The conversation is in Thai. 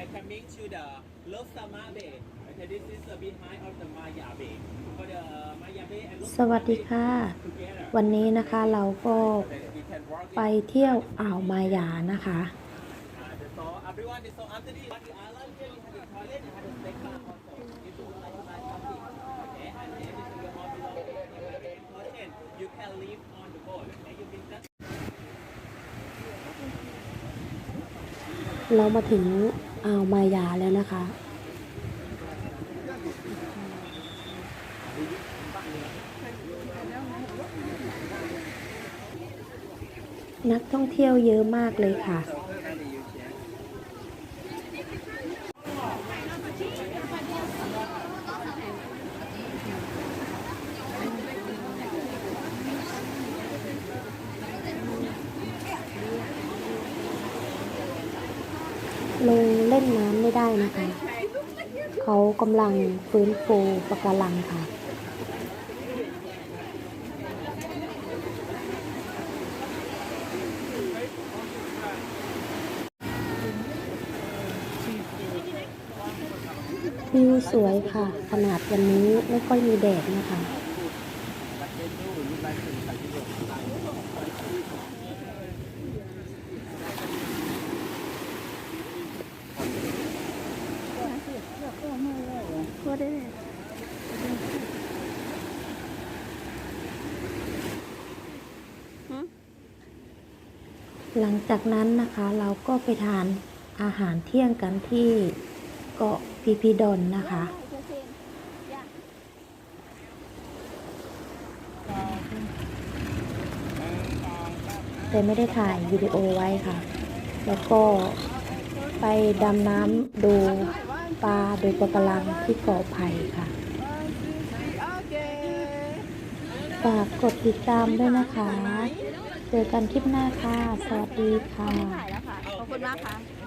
are coming to the Love Sama Bay. Okay, this is the behind of the Maya Bay. For the Maya Bay and Love สวัสดีค่ะ together. วันนี้นะคะเราก็ Then we can walk ไปเที่ยวอ่าวมายานะคะ Uh, so everyone, so after this, on the island here, you have the toilet, you have the steak bar also. If you would like to buy something, okay, and then this is your all belongings. Very important. You can leave on the boat. Okay, you bring that เรามาถึง อ่าวมายาแล้วนะคะ นักท่องเที่ยวเยอะมากเลยค่ะ ลงเล่นน้ำไม่ได้นะคะ เขากำลังฟื้นฟูปะการังค่ะ วิวสวยค่ะ ขนาดวันนี้ไม่ค่อยมีแดดนะคะ หลังจากนั้นนะคะเราก็ไปทานอาหารเที่ยงกันที่เกาะพีพีดอนนะคะ แต่ไม่ได้ถ่ายวิดีโอไว้ค่ะ แล้วก็ไปดำน้ำดู ปลาโดยปะการังที่เกาะไผ่ค่ะ ฝากกดติดตามด้วยนะคะ เจอกันคลิปหน้าค่ะ สวัสดีค่ะ ขอบคุณมากค่ะ